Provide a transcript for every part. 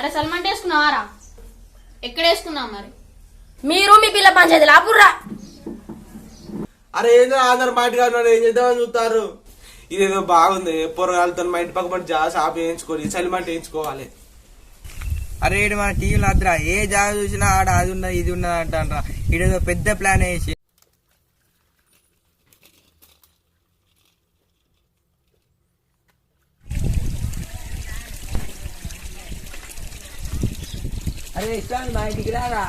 అరే సల్మాన్ వేసుకున్నావారా? ఎక్కడ వేసుకున్నావు మరి? మీరు మీ పిల్ల పంచాయతీ లాపుర్రా అరే ఏందో అందరు మాటగా ఉన్నారు ఏం చేద్దామని చూస్తారు? ఇదేదో బాగుంది పొరగాలతో మా ఇంటి పక్క మంచి షాప్ వేయించుకోవాలి చలిమంట వేయించుకోవాలి. అరే ఈడు మన టీవీలో అద్రా ఏ జాగా చూసినా ఆడ అది ఉన్నది ఇది ఉన్నది అంటారా ఈడేదో పెద్ద ప్లాన్ వేసి అరే ఇష్టం మా ఇంటికి రారా.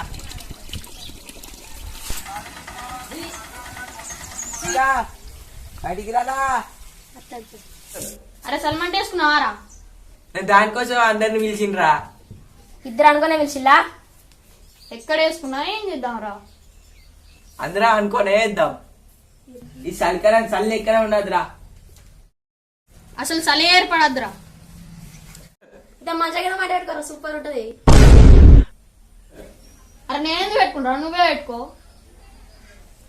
బయటికి రారా? అరే సల్మాన్ వేసుకున్నావారా? నేను దానికోసం అందరిని పిలిచిండ్రా. ఇద్దరు అనుకునే పిలిచిల్లా? ఎక్కడ వేసుకున్నా? ఏం చేద్దాంరా? అందరం అనుకోనే వేద్దాం. ఈ చలికాలం చల్లి ఎక్కడ ఉండదురా. అసలు చలి ఏర్పడద్దురా. ఇంత మంచిగా మాట్లాడుకోరా సూపర్ ఉంటది. అరే నేనేందుకు పెట్టుకుంటా నువ్వే పెట్టుకో.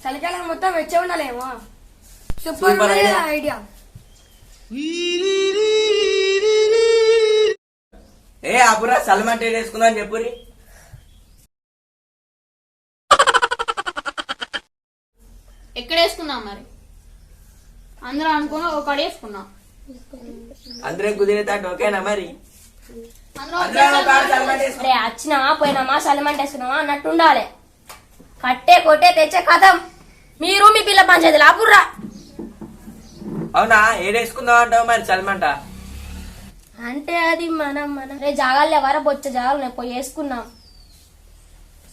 చలికాలం మొత్తం వెచ్చే ఉండాలేమో. సూపర్ ఐడియా ఏ అపురా సల్మాన్ టేట్ వేసుకుందాం చెప్పురి ఎక్కడ వేసుకున్నాం మరి? అందరూ అనుకుని ఒకటి వేసుకున్నాం. అందరం కుదిరేతాడు ఓకేనా మరి? అరే వచ్చినామా పోయినామా? సలిమంట వేసుకున్నామా అన్నట్టు ఉండాలి. కట్టే కొట్టే తెచ్చే కథం. మీరు మీ పిల్ల పంచాయతీ లాపుర్రా. అవునా? ఏడేసుకుందాం అంటావు మరి అంటే అది మనం మనం. రే జాగాలు లేవారా బొచ్చ జాగాలు ఉన్నాయి. పోయి వేసుకున్నాం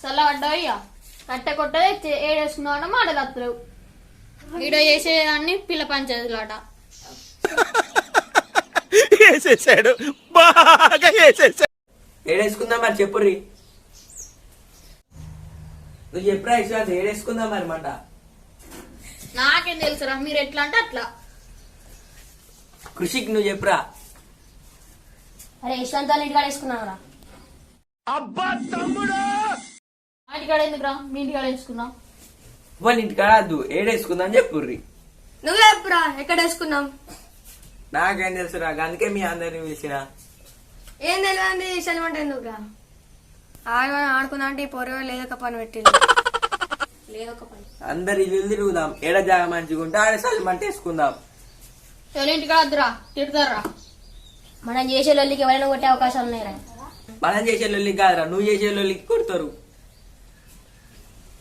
చల్లబడ్డాయ్యా కట్టె కొట్టదే ఏడేసుకున్నావు అంటే మాటలు వస్తలేవు ఈడ చేసేదాన్ని పిల్ల పంచేదిలాట వేసేసాడు. బాగా వేసేసాడు. ఏడేసుకుందాం మరి చెప్పుర్రి. నువ్వు చెప్పురా విశ్వాస్ ఏడేసుకుందాం మరి మాట. నాకేం తెలుసురా మీరు ఎట్లా అంటే అట్లా. కృషికి నువ్వు చెప్పురా. అరే యశ్వంత్ వాళ్ళ ఇంటికాడ వేసుకున్నావురా. మా ఇంటికాడ ఎందుకురా? మీ ఇంటికాడ వేసుకున్నాం వాళ్ళ ఇంటికాడ వద్దు ఏడేసుకుందాం చెప్పుర్రి. నువ్వే ఎప్పుడా ఎక్కడ వేసుకున్నాం నాకేం తెలుసురా అందుకే మీ అందరిని పిలిచిన. ఏం తెలియదు సెలవంట ఎందుకురా? ఆడమని ఆడుకుందా అంటే ఈ పొరవ లేదొక పని పెట్టి లేదొక పని. అందరి ఇల్లు తిరుగుదాం ఏడ జాగ మంచిగా ఉంటే ఆడ సల్మాన్ వేసుకుందాం. ఎవరి ఇంటికాడ వద్దురా తిడతారా? మనం చేసే లొల్లికి ఎవరైనా కొట్టే అవకాశాలు ఉన్నాయిరా. మనం చేసే లొల్లికి కాదురా నువ్వు చేసే లొల్లికి కొడతారు.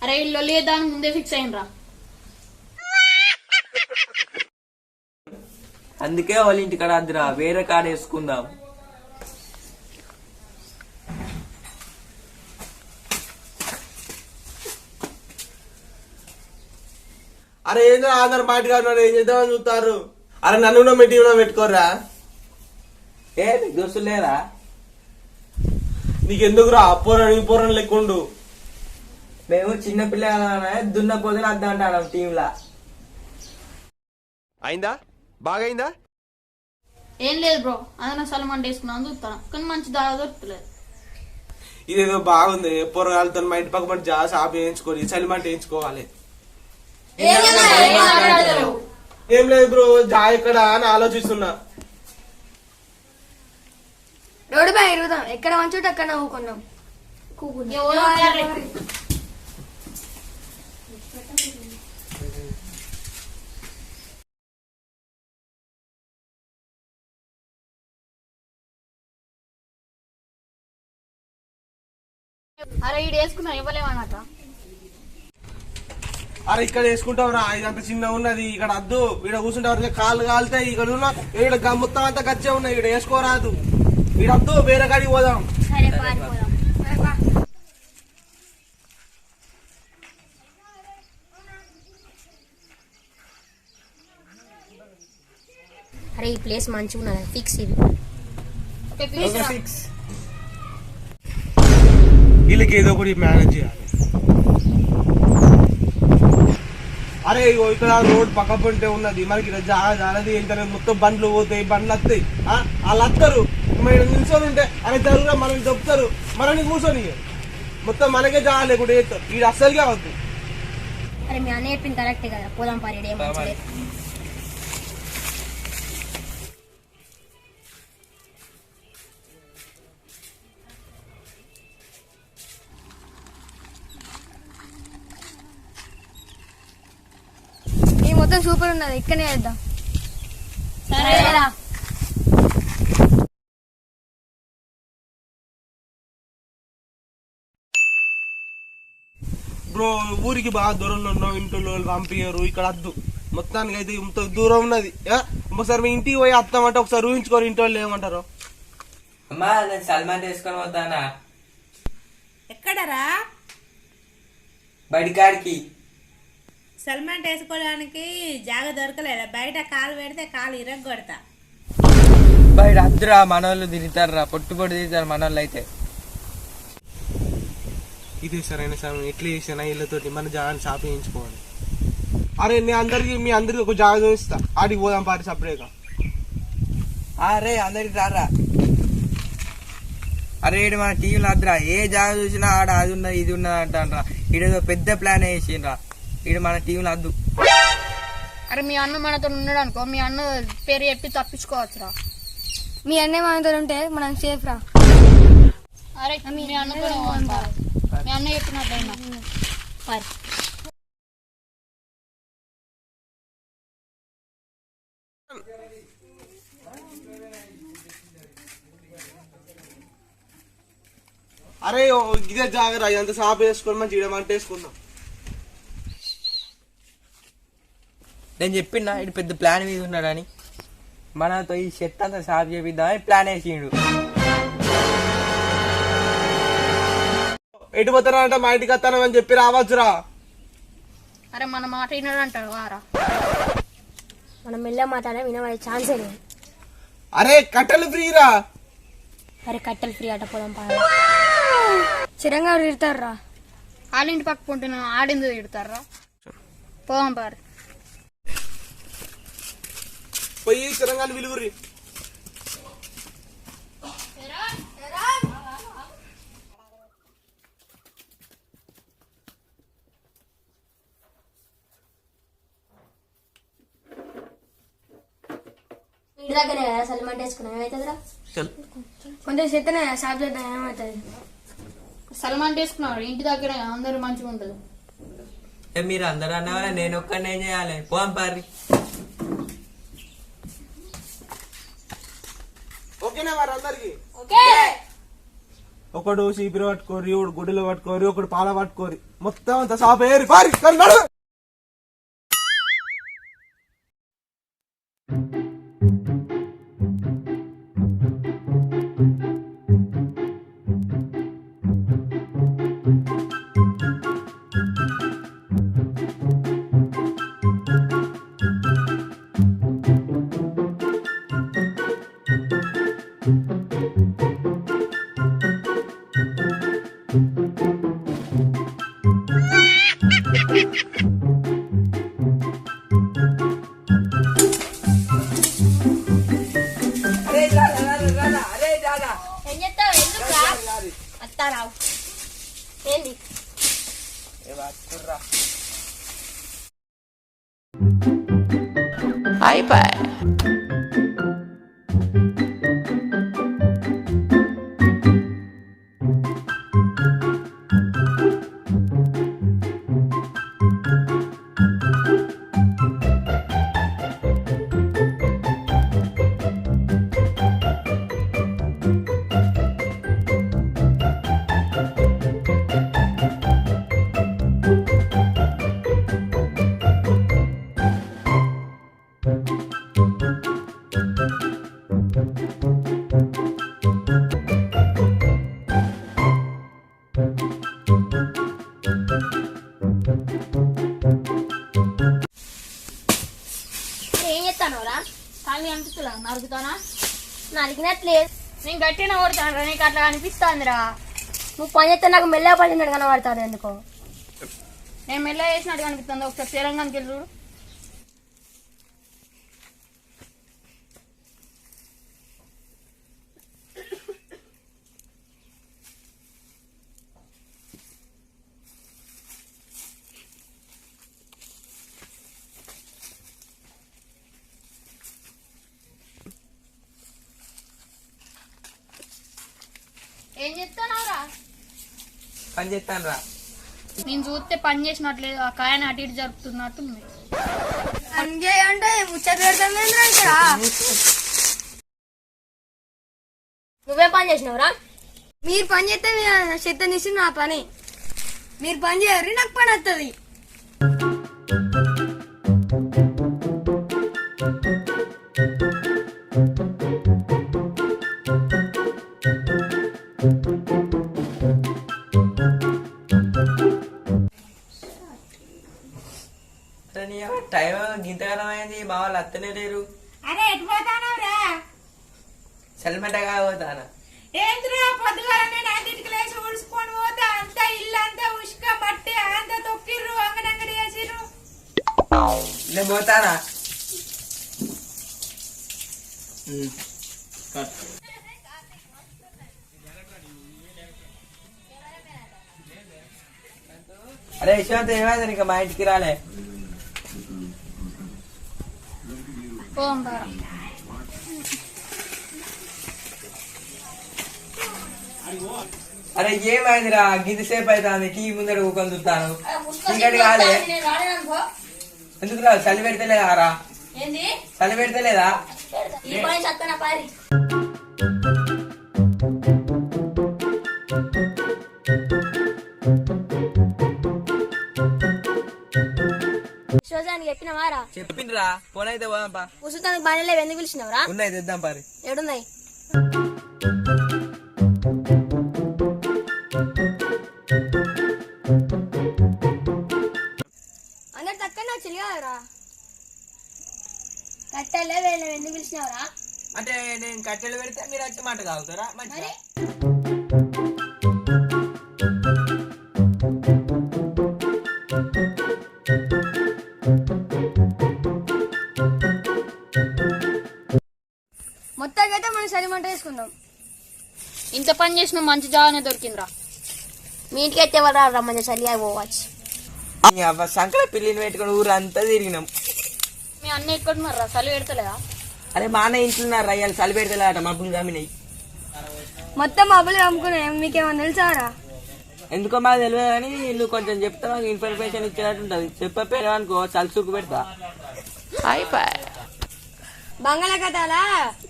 అరే ఇల్లు లేదానికి ముందే ఫిక్స్ అయిండ్రా అందుకే వాళ్ళ ఇంటికాడ వద్దురా వేరే కాడ వేసుకుందాం. అరే ఏందో అందరు మాటగా ఉన్నారు ఏం చేద్దామని చూస్తారు? అరే నన్ను కూడా మీ టీవీలో పెట్టుకోరా ఏ నీకు దోస్తులు లేరా? నీకెందుకురా పోరని ఈ పోరని లెక్కుండు. మేము చిన్న పిల్లగానే దున్న పొదలు వద్దా అంటాం టీంలా అయిందా? బాగైందా? ఏం లేదు బ్రో. అదన సల్మాన్ వేసుకున్నాను చూస్తాను కానీ మంచి దాగా దొరుకుతలేదు. ఇదేదో బాగుంది. పొరగాలతో మా ఇంటి పక్క మంచి షాప్ వేయించుకోవాలి చలిమంట వేయించుకోవాలి. ఏం లేదు బ్రో జా ఎక్కడ అని ఆలోచిస్తున్నా. రోడ్డు పై ఇరుగుదాం ఎక్కడ మంచుంటే అక్కడ నవ్వుకున్నాం ఎవరో అరే ఈడు వేసుకున్నా ఇవ్వలేమన్నట అరే ఇక్కడ వేసుకుంటావు రా ఇదంతా చిన్న ఉన్నది. ఇక్కడ అద్దు. ఇక్కడ కూర్చుంటే వరకు కాళ్ళు కాలుతాయి. ఇక్కడ ఉన్న ఇక్కడ గ- మొత్తం అంతా గచ్చే ఉన్నాయి. ఇక్కడ వేసుకోరాదు. ఇక్కడ అద్దు వేరే కాడికి పోదాం. అరే ఈ ప్లేస్ మంచిగా ఉన్నది ఫిక్స్ ఇది. రా. వీళ్ళకి ఏదో ఒకటి మేనేజ్ చేయాలి. అరే ఇక్కడ రోడ్ పక్క పొంటే ఉన్నది. మనకి జాగా జాలది వెళ్తారు మొత్తం బండ్లు పోతాయి బండ్లు వస్తాయి. ఆ, వాళ్ళు వస్తారు. మరి నిల్చొని ఉంటే అరే జరుగురా మనల్ని దొప్పుతారు మనల్ని కూర్చొని మొత్తం మనకే జాగా లేకుండా చేస్తారు. ఇది అస్సలుగా వద్దు అరే మీ అన్న చెప్పింది కరెక్టే కదా. పోదాం పారి ఏం మొత్తం సూపర్ ఉన్నది ఇక్కడనే వేద్దాం సరేరా. బ్రో ఊరికి బాగా దూరంలో ఉన్నావు ఇంట్లో పంపించరు ఇక్కడ వద్దు. మొత్తానికి అయితే ఇంత దూరం ఉన్నది. ఆ? ఒకసారి మీ ఇంటికి పోయి వస్తామంటే ఒకసారి ఊహించుకోరు ఇంటి వాళ్ళు ఏమంటారు? అమ్మా నేను సల్మాన్ వేసుకొని పోతానా? ఎక్కడరా? బడికాడికి. సల్మాన్ వేసుకోవడానికి జాగ దొరకలేదా? బయట కాలు పెడితే కాలు ఇరగొడతా బయట అద్దురా మనోళ్ళు తిరుగుతారా పొట్టు పొట్టు తిరుగుతారు మనోళ్ళు అయితే ఇదే సరైన సమయం ఎట్లా చేసినా ఇళ్ళతోటి మన జాగాన్ని షాప్ చేయించుకోవాలి అరే నేను అందరికి మీ అందరికి ఒక జాగా చూపిస్తా ఆడికి పోదాం పాటి సపరేట్గా. అరే అందరికి రారా. అరే మన టీవీలో అద్దురా ఏ జాగా చూసినా ఆడ అది ఉన్నది ఇది ఉన్నది అంటారా ఈడేదో పెద్ద ప్లాన్ వేసిండ్రా. ఈడు మన టీవీలో అద్దు అరే మీ అన్న మనతో ఉన్నాడు అనుకో మీ అన్న పేరు చెప్పి తప్పించుకోవచ్చురా. మీ అన్నయ్య మనతో ఉంటే మనం సేఫ్ రా. అరే మీ అన్నతో మీ అన్న చెప్పినట్టయినా అరే ఇదే జాగ్రత్త ఇదంతా షాప్ వేసుకొని మంచి ఇడ మంట వేసుకుందాం నేను చెప్పిన ఇటు పెద్ద ప్లాన్ మీద ఉన్నాడని. మనతో ఈ చెత్త అంతా సాఫ్ చేపిద్దామని ప్లాన్ వేసిండు. ఎటు పోతారా అంటే మా ఇంటికి వస్తానని చెప్పి రావచ్చురా. అరే మన మాట వినడు అంటాడు వారా. మనం మెల్ల మాట్లాడే వినబడే ఛాన్సే లేదు. అరే కట్టెలు ఫ్రీరా. అరే కట్టెలు ఫ్రీ ఆట పోదాం పా చిరంగా తిడతారు రా వాళ్ళ ఇంటి పక్క పుంటే ఆడింది తిడతారా పోదాం పారు పోయి తెలంగాణ విలుగురి ఇంటి దగ్గరే కదా సల్మాన్ వేసుకున్నాం. ఏమవుతుందిరా కొంచెం చెత్తనే షాప్ చేద్దాం ఏమవుతుంది? సల్మాన్ చేసుకున్నాడు ఇంటి దగ్గర అందరూ మంచిగా ఉంటుంది మీరు అందరూ అన్నవారా? నేను ఒక్కడిని ఏం చేయాలి? పోం పారి ఓకేనా వారు అందరికి. ఒకడు చీపిరి పట్టుకోరి ఒకడు గుడ్డలు పట్టుకోరి ఒకడు పాల పట్టుకోరి. మొత్తం అంతా షాప్ ఏరి పారి Ha ha ha! నరికినట్లేదు నేను గట్టిన కొడతాను నీకు అట్లా అనిపిస్తుందిరా నువ్వు పని చేస్తే నాకు మెల్లగా పడినట్టు కనబడతారు ఎందుకో. నేను మెల్ల చేసినట్టు కనిపిస్తుంది. ఒకసారి తెలంగాణకి వెళ్ళి చూడు. ఏం చెప్తానవరా పని చేస్తాను రా నేను చూస్తే పని చేసినట్లేదు. ఆ కాయని అటు ఇటు జరుపుతున్నట్టు ఉంది అంగే అంటే ముచ్చట పెడతాను ఇక్కడ? నువ్వే పని చేసినావురా? మీరు పని చేస్తే చెత్త తీసి నా పని. మీరు పని చేయరు నాకు పని వస్తుంది నేను పోతానా. అరే యశ్వంత్ ఏమైంది ఇంకా మా ఇంటికి రాలే అరే ఏమైందిరా గింతసేపు అవుతుంది టీవీ ముందర ఊకొని చూస్తాను చీకటి కాలే ఎందుకు రా చలి పెడతలేదా రా చలి పెడతలేదా? ఈ పని చక్కన పారి. శోజానికి చెప్పిన వారా? చెప్పిండ్రా ఫోన్ అయితే పోదాంపా. ఉసుతానికి బాగానే ఎందుకు పిలిచినవరా? ఉన్నాయి తెద్దాం పారి. ఏడున్నాయి? కట్టెలే వేరే ఎందుకు పిలిచినవరా? అంటే నేను కట్టెలు పెడితే మీరు వచ్చి మాట తాగుతారా? మంచిగా. మొత్తానికి అయితే మనం చలి మంట వేసుకుందాం. ఇంత పని చేసిన మంచి జాగానే దొరికిందిరా. మీ ఇంటికి అయితే ఎవరు రమ్మని చలిగా పోవచ్చు. సంకల పిల్లిని పెట్టుకుని ఊరు అంతా తిరిగినాం. అన్న ఎక్కడ మర్రా చలి పెడతలేదా? అరే మా అన్న ఇంట్లో ఉన్నారు? అయ్యాలి చలి పెడతలేట మబ్బులు కమ్మినాయి మొత్తం మబ్బులు అమ్ముకున్నాయి. మీకేమన్నా తెలుసారా ఎందుకో మాకు తెలియదు కానీ వీళ్ళు కొంచెం చెప్తే మాకు ఇన్ఫర్మేషన్ ఇచ్చినట్టు ఉంటుంది. చెప్పకపోయినా అనుకో చలి సుక్కు పెడతా. బంగాళాఖాతాల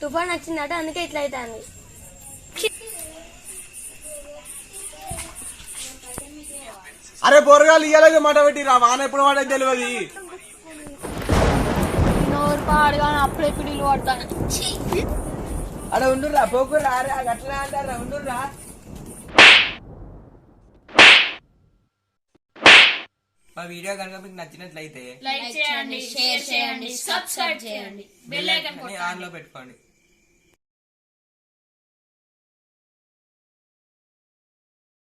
తుఫాన్ వచ్చిందట అందుకే ఇట్లా అవుతుంది అరే పొరగాలు ఇయ్యలేదు మాట పెట్టి రా. వాన ఎప్పుడు వాడేది తెలియదు. నోరు పాడుగానే అప్పుడే పిడిలు పడతాను. పోకుర్రా అరే అట్లా అంటారా ఉండుర్రా. మా వీడియో కనుక మీకు నచ్చినట్లయితే లైక్ చేయండి షేర్ చేయండి సబ్స్క్రైబ్ చేయండి. బెల్ ఐకాన్ ఆన్లో పెట్టుకోండి.